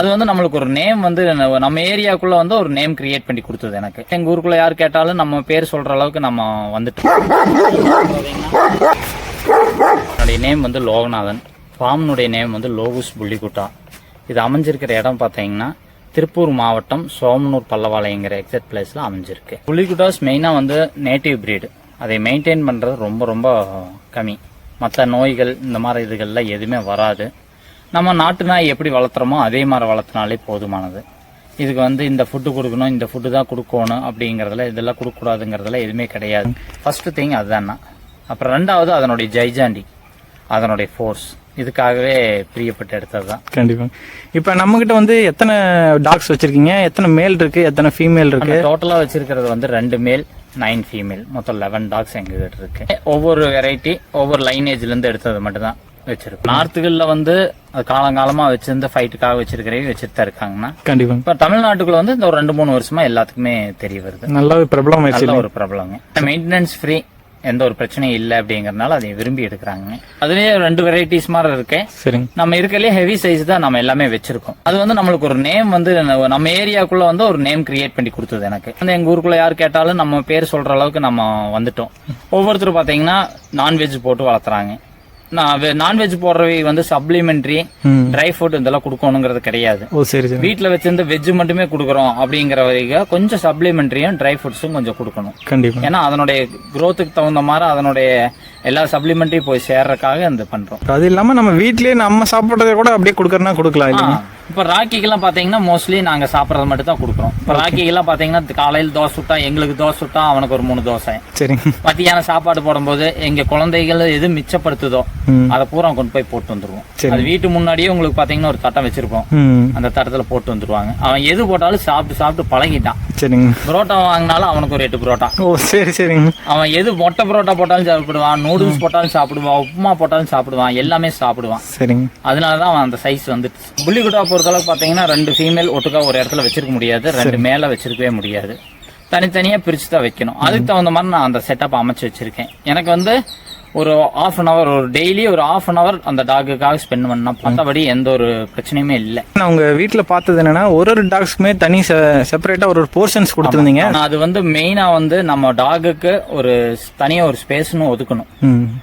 அது வந்து நம்மளுக்கு ஒரு நேம் வந்து நம்ம- நம்ம ஏரியாக்குள்ள வந்து ஒரு நேம் கிரியேட் பண்ணி கொடுத்தது எனக்கு. எங்க ஊருக்குள்ள யார் கேட்டாலும் நம்ம பேர் சொல்ற அளவுக்கு நம்ம வந்துட்டு என்னுடைய நேம் வந்து லோகநாதன். ஃபார்ம்னுடைய நேம் வந்து லோகுஸ் புள்ளிக்குட்டா இது அமைஞ்சிருக்கிற இடம் பார்த்தீங்கன்னா திருப்பூர் மாவட்டம் சோமனூர் பல்லவாளையங்கிற எக்ஸாக்ட் பிளேஸில் அமைஞ்சிருக்கு. புள்ளிக்குட்டாஸ் மெயினாக வந்து நேட்டிவ் பிரீடு அதை மெயின்டைன் பண்ணுறது ரொம்ப ரொம்ப கம்மி. மற்ற நோய்கள் இந்த மாதிரி இதுகளில் எதுவுமே வராது. நம்ம நாட்டு நாய் எப்படி வளர்த்துறோமோ அதே மாதிரி வளர்த்தினாலே போதுமானது. இதுக்கு வந்து இந்த ஃபுட்டு கொடுக்கணும் இந்த ஃபுட்டு தான் கொடுக்கணும் அப்படிங்கறதுல இதெல்லாம் கொடுக்கக்கூடாதுங்கிறதுல எதுவுமே கிடையாது. ஃபர்ஸ்ட் திங் அதுதான்னா. அப்புறம் ரெண்டாவது அதனுடைய ஜைஜாண்டி அதனுடைய ஃபோர்ஸ் இதுக்காகவே பிரியப்பட்டு எடுத்தது தான் கண்டிப்பா. இப்ப நம்ம கிட்ட வந்து எத்தனை டாக்ஸ் வச்சிருக்கீங்க? எத்தனை மேல் இருக்கு? எத்தனை ஃபீமேல் இருக்கு? டோட்டலா வச்சிருக்கிறது வந்து ரெண்டு மேல் நைன் ஃபீமேல் மொத்தம் லெவன் டாக்ஸ் எங்க கிட்ட இருக்கு. ஒவ்வொரு வெரைட்டி ஒவ்வொரு லைனேஜ்ல இருந்து எடுத்தது மட்டும் தான் வச்சிருக்கோம். நார்த்துகள்ல வந்து அது காலங்காலமா வச்சிருந்த ஃபைட்டுக்காக வச்சிருக்கிறவே வச்சுட்டு தான் இருக்காங்கன்னா கண்டிப்பா. இப்ப தமிழ்நாட்டுக்குள்ள வந்து இந்த ஒரு ரெண்டு மூணு வருஷமா எல்லாத்துக்குமே தெரிய வருது. நல்லாவே பிரபலம் ஆயிடுச்சு நல்ல ஒரு ப்ராப்ளங்க மெயின்டெனன்ஸ் ஃப்ரீ எந்த ஒரு பிரச்சனையும் இல்லை அப்படிங்கறதுனால அதை விரும்பி எடுக்கிறாங்க. அதுலயே ரெண்டு வெரைட்டிஸ் மாதிரி இருக்கு. சரிங்க. நம்ம இருக்கறதுலயே ஹெவி சைஸ் தான் நம்ம எல்லாமே வச்சிருக்கோம். அது வந்து நம்மளுக்கு ஒரு நேம் வந்து நம்ம- ஏரியாக்குள்ள வந்து ஒரு நேம் கிரியேட் பண்ணி கொடுத்தது எனக்கு. வந்து எங்க ஊருக்குள்ள யார் கேட்டாலும் நம்ம பேர் சொல்ற அளவுக்கு நம்ம வந்துட்டோம். ஒவ்வொருத்தரும் பாத்தீங்கன்னா நான்வெஜ் போட்டு வளர்த்துறாங்க. நான்வெஜ் போடுறவை வந்து சப்ளிமெண்ட்ரி ட்ரை ஃபுட் இதெல்லாம் கொடுக்கணுங்கிறது கிடையாது. ஓ சரி சரி. வீட்ல வச்சிருந்து வெஜ் மட்டுமே கொடுக்குறோம் அப்படிங்கிற வரைக்கும் கொஞ்சம் சப்ளிமெண்ட்ரியும் ட்ரை ஃப்ரூட்ஸும் கொஞ்சம் கொடுக்கணும். கண்டிப்பா. ஏன்னா அதனுடைய growth-க்கு தகுந்த மாதிரி அதனுடைய எல்லா சப்ளிமெண்ட்ரியும் போய் சேர்றதுக்காக இந்த பண்றோம். அது இல்லாம நம்ம வீட்லயே நம்ம சாப்பிடுறத கூட அப்படியே கொடுக்கறனா கொடுக்கலாம் இல்லைங்க? இப்ப ராக்கிக்கெல்லாம் பாத்தீங்கன்னா மோஸ்ட்லி நாங்க சாப்பிடறது மட்டும் தான் கொடுக்குறோம். இப்ப ராக்கிக்கெல்லாம் பாத்தீங்கன்னா காலையில் தோசை சுட்டா எங்களுக்கு தோசை சுட்டா அவனுக்கு ஒரு மூணு தோசை. சரிங்க. மத்தியானம் சாப்பாடு போடும்போது எங்க குழந்தைகள் எது மிச்சப்படுத்துதோ அதை பூரா கொண்டு போய் போட்டு வந்துருவோம். சரி. அது வீட்டு முன்னாடியே உங்களுக்கு பாத்தீங்கன்னா ஒரு தட்டம் வச்சிருப்போம். அந்த தட்டத்துல போட்டு வந்துருவாங்க. அவன் எது போட்டாலும் சாப்பிட்டு சாப்பிட்டு பழகிட்டான். சரிங்க. புரோட்டா வாங்கினாலும் அவனுக்கு ஒரு எட்டு புரோட்டா. ஓ சரி சரிங்க. அவன் எது மொட்டை புரோட்டா போட்டாலும் சாப்பிடுவான் நூடுல்ஸ் போட்டாலும் சாப்பிடுவான் உப்புமா போட்டாலும் சாப்பிடுவான் எல்லாமே சாப்பிடுவான். சரிங்க. அதனாலதான் அவன் அந்த சைஸ் வந்துட்டு. புள்ளிக்குட்டா பொறுத்தளவுக்கு பாத்தீங்கன்னா ரெண்டு ஃபீமேல் ஒட்டுக்கா ஒரு இடத்துல வச்சிருக்க முடியாது ரெண்டு மேல வச்சிருக்கவே முடியாது. தனித்தனியா பிரிச்சு தான் வைக்கணும். அதுக்கு தகுந்த மாதிரி நான் அந்த செட்டப் அமைச்சு வச்சிருக்கேன். எனக்கு வந்து ஒரு ஆஃப் அன் அவர் ஒரு டெய்லி ஒரு ஆஃப் அன் அவர் அந்த டாகுக்காக ஸ்பெண்ட் பண்ணா மற்றபடி எந்த ஒரு பிரச்சனையுமே இல்லை. நான் உங்க வீட்ல பார்த்தது என்னன்னா ஒரு ஒரு டாக்ஸ்க்குமே தனி செப்பரேட்டா ஒரு ஒரு போர்ஷன்ஸ் கொடுத்துருந்தீங்க. அது வந்து மெயினா வந்து நம்ம டாகுக்கு ஒரு தனியா ஒரு ஸ்பேஸ்னு ஒதுக்கணும்.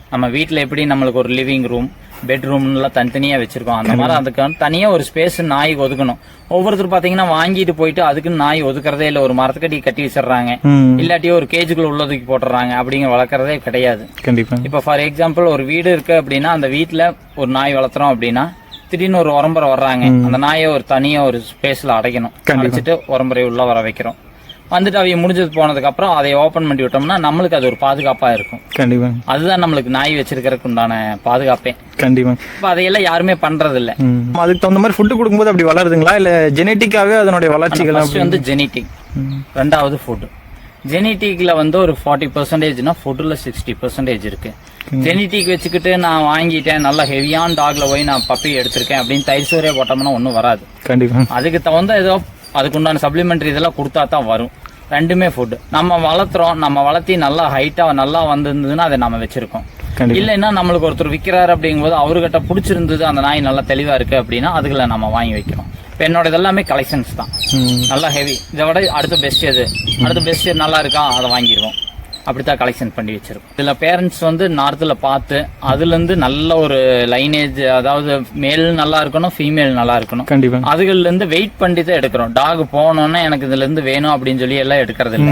நம்ம வீட்ல எப்படி நம்மளுக்கு ஒரு லிவிங் ரூம் பெட்ரூம்லாம் தனித்தனியா வச்சிருக்கோம். அந்த மாதிரி அதுக்கு வந்து தனியா ஒரு ஸ்பேஸ் நாய்க்கு ஒதுக்கணும். ஒவ்வொருத்தர் பாத்தீங்கன்னா வாங்கிட்டு போயிட்டு அதுக்கு நாய் ஒதுக்குறதே இல்ல. ஒரு மரத்துக்கடி கட்டி வச்சிடுறாங்க. ம். இல்லாட்டி ஒரு கேஜுக்குள்ள உள்ளதுக்கு போட்டுறாங்க அப்படிங்கிற வளர்க்கறதே கிடையாது. கண்டிப்பா. இப்ப ஃபார் எக்ஸாம்பிள் ஒரு வீடு இருக்கு அப்படின்னா அந்த வீட்ல ஒரு நாய் வளர்த்துறோம் அப்படின்னா திடீர்னு ஒரு உரம்பரை வர்றாங்க. அந்த நாயை ஒரு தனியா ஒரு ஸ்பேஸ்ல அடைக்கணும். அடைச்சிட்டு உரம்பரை உள்ள வர வைக்கிறோம். வந்துட்டு அவங்க முடிஞ்சது போனதுக்கு அப்புறம் அதை ஓபன் பண்ணி விட்டோம்னா நம்மளுக்கு அது ஒரு பாதுகாப்பா இருக்கும். கண்டிப்பா. அதுதான் நம்மளுக்கு நாய் வச்சிருக்கிறதுக்கு உண்டான பாதுகாப்பே. கண்டிப்பா. இப்ப அதையெல்லாம் யாருமே பண்றது இல்ல ம். அதுக்கு தகுந்த மாதிரி ஃபுட்டு கொடுக்கும்போது அப்படி வளருதுங்களா? இல்ல ஜெனட்டிக்காவே அதனுடைய வளர்ச்சிகள் வந்து ஜெனட்டிக். ரெண்டாவது ஃபுட் ஜெனட்டிக்ல வந்து ஒரு ஃபார்ட்டி பர்சன்டேஜ்னா ஃபுட்ல சிக்ஸ்டி பர்சன்டேஜ் இருக்கு. ஜெனட்டிக் வச்சுக்கிட்டு நான் வாங்கிட்டேன் நல்ல ஹெவியான டாக்ல போய் நான் பப்பி எடுத்திருக்கேன் அப்படின்னு தயிர் சோறே போட்டோம்னா ஒன்றும் வராது. கண்டிப்பா. அதுக்கு தகுந்த ஏதோ அதுக்கு உண்டான சப்ளிமெண்ட்ரி இதெல்லாம் கொடுத்தா தான் வரும். ரெண்டுமே ஃபுட் நம்ம வளர்த்துறோம் நம்ம வளர்த்தி நல்லா ஹைட்டா நல்லா வந்திருந்ததுன்னா அதை நம்ம வச்சிருக்கோம். இல்லைன்னா நம்மளுக்கு ஒருத்தர் விற்கிறாரு அப்படிங்கும்போது அவர்கிட்ட பிடிச்சிருந்தது அந்த நாய் நல்லா தெளிவா இருக்கு அப்படின்னா அதுக்குள்ள நம்ம வாங்கி வைக்கிறோம். இப்போ என்னோட இதெல்லாமே கலெக்ஷன்ஸ் தான். நல்லா ஹெவி இதை விட அடுத்த பெஸ்ட் எது? அடுத்த பெஸ்ட் நல்லா இருக்கா? அதை வாங்கிடுவோம். அப்படித்தான் கலெக்ஷன் பண்ணி வச்சிருக்கோம். இதுல பேரண்ட்ஸ் வந்து நார்த்தில் பார்த்து அதுல இருந்து நல்ல ஒரு லைனேஜ் அதாவது மேல் நல்லா இருக்கணும் ஃபீமேல் நல்லா இருக்கணும். கண்டிப்பா. அதுகள்ல இருந்து வெயிட் பண்ணி தான் எடுக்கிறோம். டாக் போனோன்னே எனக்கு இதுல இருந்து வேணும் அப்படின்னு சொல்லி எல்லாம் எடுக்கிறது இல்ல.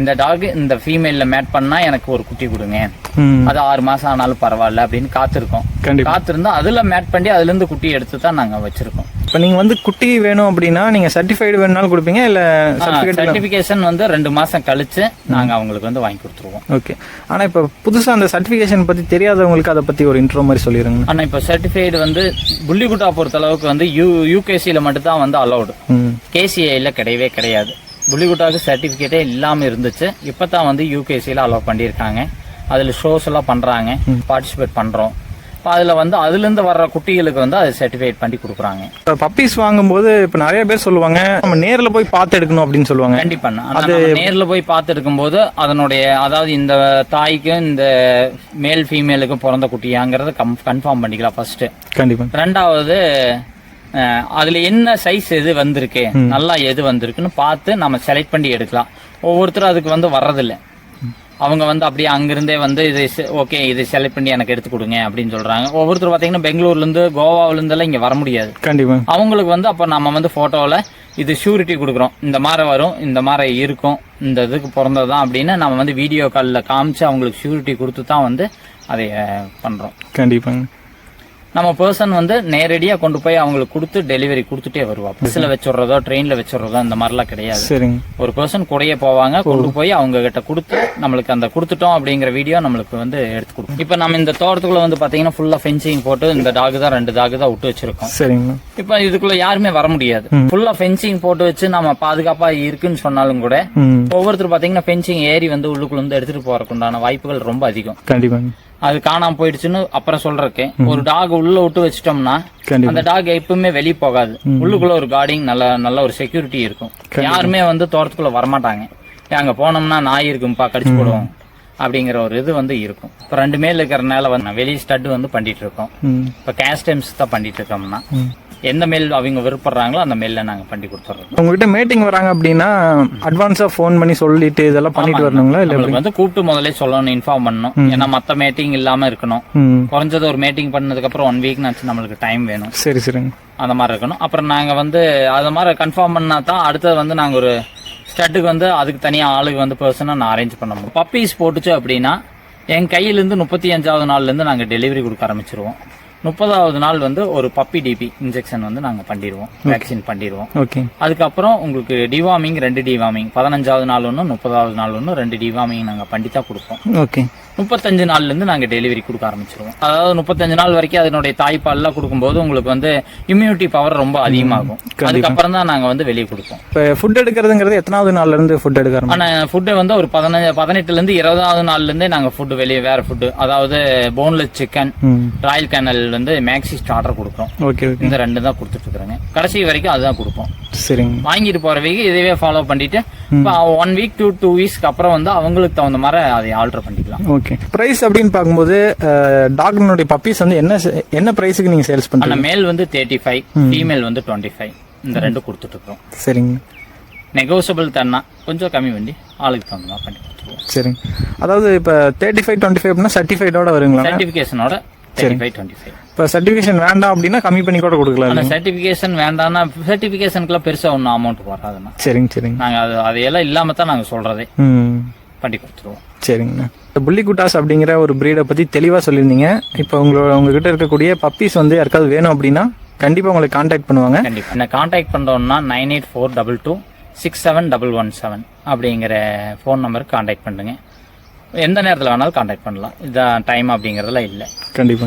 இந்த டாக் இந்த ஃபீமேல்ல மேட் பண்ணா எனக்கு ஒரு குட்டி கொடுங்க. அது ஆறு மாசம் ஆனாலும் பரவாயில்ல அப்படின்னு காத்திருக்கோம். காத்திருந்தா அதுல மேட் பண்ணி அதுல இருந்து குட்டி எடுத்து தான் நாங்க வச்சிருக்கோம். இப்போ நீங்க வந்து குட்டி வேணும் அப்படின்னா நீங்க சர்டிஃபைடு வேணும்னாலும் கொடுப்பீங்க இல்ல சர்டிஃபிகேட் சர்டிபிகேஷன் வந்து ரெண்டு மாசம் கழிச்சு நாங்க அவங்களுக்கு வந்து வாங்கி கொடுத்துருவோம். ஓகே. ஆனா இப்போ புதுசா அந்த சர்டிஃபிகேஷன் பத்தி தெரியாதவங்களுக்கு அதை பத்தி ஒரு இன்ட்ரோ மாதிரி சொல்லிருங்க. ஆனா இப்ப சர்டிஃபைடு வந்து புள்ளிக்குட்டா பொறுத்த அளவுக்கு வந்து யூ யூகேசியில மட்டும் தான் வந்து அலௌடு ம். கேசிஐல கிடையவே கிடையாது. புள்ளிக்குட்டாவுக்கு சர்டிஃபிகேட்டே இல்லாம இருந்துச்சு. இப்பதான் வந்து யூகேசியில அலோவ் பண்ணியிருக்காங்க. அதுல ஷோஸ் எல்லாம் பண்றாங்க. பார்ட்டிசிபேட் இப்போ அதுல வந்து அதுல இருந்து வர்ற குட்டிகளுக்கு வந்து அது சர்டிஃபைட் பண்ணி கொடுக்குறாங்க. இப்போ பப்பீஸ் வாங்கும்போது இப்போ நிறைய பேர் சொல்லுவாங்க நம்ம நேர்ல போய் பார்த்து எடுக்கணும் அப்படின்னு சொல்லுவாங்க. கண்டிப்பா ஆனா நம்ம நேர்ல போய் பார்த்து இருக்கும்போது அதனுடைய அதாவது இந்த தாய்க்கும் இந்த மேல் ஃபீமேலுக்கும் பிறந்த குட்டியாங்கிறத கன்ஃபார்ம் பண்ணிக்கலாம் ஃபர்ஸ்ட் கண்டிப்பா. ரெண்டாவது அதுல என்ன சைஸ் எது வந்திருக்கு நல்லா எது வந்திருக்குன்னு பார்த்து நம்ம செலக்ட் பண்ணி எடுக்கலாம். ஒவ்வொருத்தரும் அதுக்கு வந்து வர்றதில்ல. அவங்க வந்து அப்படியே அங்கிருந்தே வந்து இது ஓகே இது செலக்ட் பண்ணி எனக்கு எடுத்து கொடுங்க அப்படின்னு சொல்றாங்க. ஒவ்வொருத்தர் பாத்தீங்கன்னா பெங்களூர்ல இருந்து கோவாவுல இருந்தெல்லாம் இங்க வர முடியாது. கண்டிப்பா. அவங்களுக்கு வந்து அப்போ நம்ம வந்து ஃபோட்டோவில் இது ஷூரிட்டி கொடுக்குறோம். இந்த மாதிரி வரும் இந்த மாதிரி இருக்கும் இந்த இதுக்கு பிறந்தது தான் அப்படின்னு நம்ம வந்து வீடியோ காலில் காமிச்சு அவங்களுக்கு ஷூரிட்டி கொடுத்து தான் வந்து அதை அஹ், பண்றோம். கண்டிப்பாங்க. நம்ம பர்சன் வந்து நேரடியாக கொண்டு போய் அவங்களுக்கு கொடுத்து டெலிவரி கொடுத்துட்டே வருவா பஸ்ஸில் வச்சுடுறதோ ட்ரெயினில் வச்சுடுறதோ இந்த மாதிரிலாம் கிடையாது. சரிங்க. ஒரு பர்சன் கூடயே போவாங்க கொண்டு போய் அவங்க கிட்ட கொடுத்து நம்மளுக்கு அந்த கொடுத்துட்டோம் அப்படிங்கிற வீடியோ நம்மளுக்கு வந்து எடுத்து கொடுக்கும். இப்போ நம்ம இந்த தோட்டத்துக்குள்ள வந்து பாத்தீங்கன்னா ஃபுல்லா ஃபென்சிங் போட்டு இந்த டாக் தான் ரெண்டு டாக் தான் விட்டு வச்சிருக்கோம். சரிங்கண்ணா இப்ப இதுக்குள்ள யாருமே வர முடியாது. ஃபுல்லா ஃபென்சிங் போட்டு வச்சு நம்ம பாதுகாப்பா இருக்குன்னு சொன்னாலும் கூட ஒவ்வொருத்தர் பாத்தீங்கன்னா ஃபென்சிங் ஏறி வந்து உள்ளுக்குள்ள இருந்து எடுத்துட்டு போறதுக்கு உண்டான வாய்ப்புகள் ரொம்ப அதிகம். கண்டிப்பாங்க. அது காணாம போயிடுச்சுன்னு அப்புறம் சொல்றதுக்கு. ஒரு டாக் உள்ள விட்டு வச்சிட்டோம்னா அந்த டாக் எப்பவுமே வெளியே போகாது. உள்ளுக்குள்ள ஒரு கார்டிங் நல்ல நல்ல ஒரு செக்யூரிட்டி இருக்கும். யாருமே வந்து தோட்டத்துக்குள்ள வரமாட்டாங்க. அங்க போனோம்னா நாய் இருக்கும்பா கடிச்சு போடுவோம் அப்படிங்கிற ஒரு இது வந்து இருக்கும். இப்ப ரெண்டு மேல் இருக்கிறனால வந்து வெளியே ஸ்டட் வந்து பண்ணிட்டு இருக்கோம். இப்ப கேஸ்டைம்ஸ் தான் பண்ணிட்டு இருக்கோம்னா. எந்த மேல் அவங்க விருப்பப்படுறாங்களோ அந்த மேல்ல நாங்க பண்ணி கொடுத்துறோம். உங்ககிட்ட மீட்டிங் வராங்க அப்படின்னா அட்வான்ஸா ஃபோன் பண்ணி சொல்லிட்டு இதெல்லாம் பண்ணிட்டு வரணுங்களா? இல்ல வந்து கூப்பிட்டு முதல்ல சொல்லணும் இன்ஃபார்ம் பண்ணணும். ஏன்னா மத்த மீட்டிங் இல்லாம இருக்கணும். குறைஞ்சது ஒரு மீட்டிங் பண்ணதுக்கு அப்புறம் ஒன் வீக் நம்மளுக்கு டைம் வேணும். சரி சரிங்க. அந்த மாதிரி இருக்கணும். அப்புறம் நாங்க வந்து அது மாதிரி கன்ஃபார்ம் பண்ணா தான் அடுத்தது வந்து நாங்க ஒரு ஸ்டட்டுக்கு வந்து அதுக்கு தனியா ஆளுக்கு வந்து பர்சனாக நான் அரேஞ்ச் பண்ண முடியும். பப்பீஸ் போட்டுச்சு அப்படின்னா என் கையிலேருந்து முப்பத்தி அஞ்சாவது நாள்ல இருந்து நாங்க டெலிவரி கொடுக்க ஆரம்பிச்சிருவோம். முப்பதாவது நாள் வந்து ஒரு பப்பி டிபி இன்ஜெக்ஷன் வந்து நாங்க பண்ணிடுவோம். வேக்சின் பண்ணிடுவோம். ஓகே அதுக்கப்புறம் உங்களுக்கு டிவார்மிங் ரெண்டு டிவார்மிங் பதினஞ்சாவது நாள் ஒன்று முப்பதாவது நாள் ஒன்று ரெண்டு டிவார்மிங் நாங்கள் பண்ணி தான் கொடுப்போம். ஓகே முப்பத்தஞ்சு நாள்ல இருந்து நாங்கள் டெலிவரி கொடுக்க ஆரம்பிச்சிருவோம். அதாவது முப்பத்தஞ்சு நாள் வரைக்கும் அதனுடைய தாய்ப்பால்லாம் கொடுக்கும்போது உங்களுக்கு வந்து இம்யூனிட்டி பவர் ரொம்ப அதிகமாகும். அதுக்கப்புறம் தான் நாங்கள் வந்து வெளியே கொடுப்போம். இப்போ ஃபுட் எடுக்கிறதுங்கிறது எத்தனாவது நாள்ல இருந்து ஃபுட் எடுக்க ஆரம்பிக்கும் ஆனால் ஃபுட்டு வந்து ஒரு பதினஞ்சு பதினெட்டுலேருந்து இருபதாவது நாள்லேருந்தே நாங்கள் ஃபுட்டு வெளியே வேற ஃபுட்டு அதாவது போன்லெஸ் சிக்கன் ராயல் கேனல் வந்து மேக்ஸி ஸ்டார்டர் கொடுக்குறோம். ஓகே இந்த ரெண்டு தான் கொடுத்துட்டு இருக்கிறோங்க கடைசி வரைக்கும் அதுதான் கொடுப்போம். சரிங்க. வாங்கிட்டு போற வீக் இதுவே ஃபாலோ பண்ணிட்டு இப்போ ஒன் வீக் டூ டூ வீக்ஸ்க்கு அப்புறம் வந்து அவங்களுக்கு தகுந்த மாதிரி அதை ஆல்டர் பண்ணிக்கலாம். ஓகே பிரைஸ் அப்படின்னு பார்க்கும்போது டாக்டர்னுடைய பப்பீஸ் வந்து என்ன என்ன பிரைஸுக்கு நீங்க சேல்ஸ் பண்றீங்க? அந்த மேல் வந்து தேர்ட்டி ஃபைவ் ஃபீமேல் வந்து டுவெண்ட்டி ஃபைவ் இந்த ரெண்டு கொடுத்துட்டு இருக்கோம் சரிங்க. நெகோசியபிள் தன்னா கொஞ்சம் கம்மி பண்ணி ஆளுக்கு தகுந்த மாதிரி பண்ணி கொடுத்துருவோம். சரிங்க. அதாவது இப்போ தேர்ட்டி ஃபைவ் டுவெண்ட்டி ஃபைவ் அப்படின்னா சர்டிஃபைடோட வருங்களா சர்டிஃபிகேஷனோட ஃபைவ் இப்போ சர்டிஃபிகேஷன் வேண்டாம் அப்படின்னா கம்மி பண்ணி கூட கொடுக்கலாம் சர்டிஃபிகேஷன் வேண்டாம்னா சர்டிஃபிகேஷனுக்குலாம் பெருசா ஒன்றும் அமௌண்ட் வராதுண்ணா. சரிங்க சரிங்க. நாங்கள் அது அதையெல்லாம் இல்லாம தான் நாங்கள் சொல்றதே. ம். பண்ணி கொடுத்துருவோம். சரிங்கண்ணா. இந்த புள்ளிக்குட்டாஸ் அப்படிங்கிற ஒரு ப்ரீடை பற்றி தெளிவாக சொல்லியிருந்தீங்க. இப்போ உங்களோட உங்ககிட்ட இருக்கக்கூடிய பப்பீஸ் வந்து யாருக்காவது வேணும் அப்படின்னா கண்டிப்பாக உங்களை காண்டாக்ட் பண்ணுவாங்க. கண்டிப்பா. என்ன காண்டாக்ட் பண்றோம்னா nine eight four double two six seven double one seven அப்படிங்கிற ஃபோன் நம்பருக்கு காண்டாக்ட் பண்ணுங்க. எந்த நேரத்தில் வேணாலும் காண்டாக்ட் பண்ணலாம். இதான் டைம் அப்படிங்கிறதுலாம் இல்லை. கண்டிப்பாக